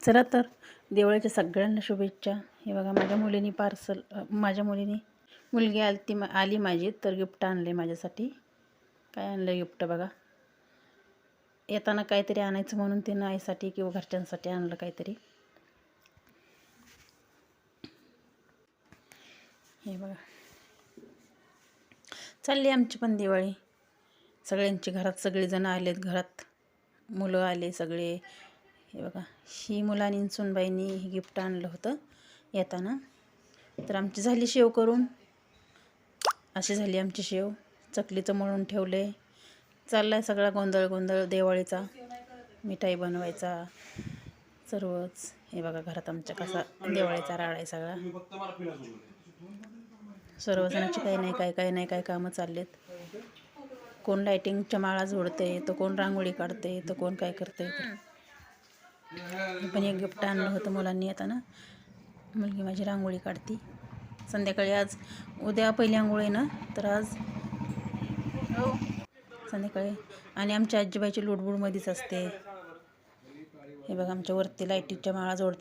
चला तर दिवाळीच्या सगळ्यांना शुभेच्छा. हे बघा माझ्या मुलीने पार्सल माझ्या मुलीने मुलगी आली ती आली माझी तर गिफ्ट आणले माझ्यासाठी. काय आणलं गिफ्ट बघा? येताना काहीतरी आणायचं म्हणून तिनं आईसाठी किंवा घरच्यांसाठी आणलं काहीतरी. हे बघा. चालली आमची पण दिवाळी. सगळ्यांची घरात सगळेजणं आलेत घरात मुलं आले सगळे. हे बघा ही मुलांनी सुनबाईंनी हे गिफ्ट आणलं होतं येताना. तर आमची झाली शेव करून. अशी झाली आमची शेव. चकलीचं मळून ठेवले. चालला आहे सगळा गोंधळ गोंधळ दिवाळीचा. मिठाई बनवायचा. सर्वच. हे बघा घरात आमच्या कसा दिवाळीचा राड आहे सगळा. सर्वजणांची काही नाही काय काय नाही काय कामं चाललेत. कोण लायटिंगच्या माळा जोडते तर कोण रांगोळी काढते तर कोण काय करते. पण एक गिफ्ट आणलं होतं मुलांनी येताना मुलगी माझी रांगोळी काढती. संध्याकाळी आज उद्या पहिली आंघोळ आहे ना तर आज संध्याकाळी. आणि आमच्या आजीबाईची लुडबुडमध्येच असते. हे बघा आमच्या वरती लाईटीच्या माळा जोडतात.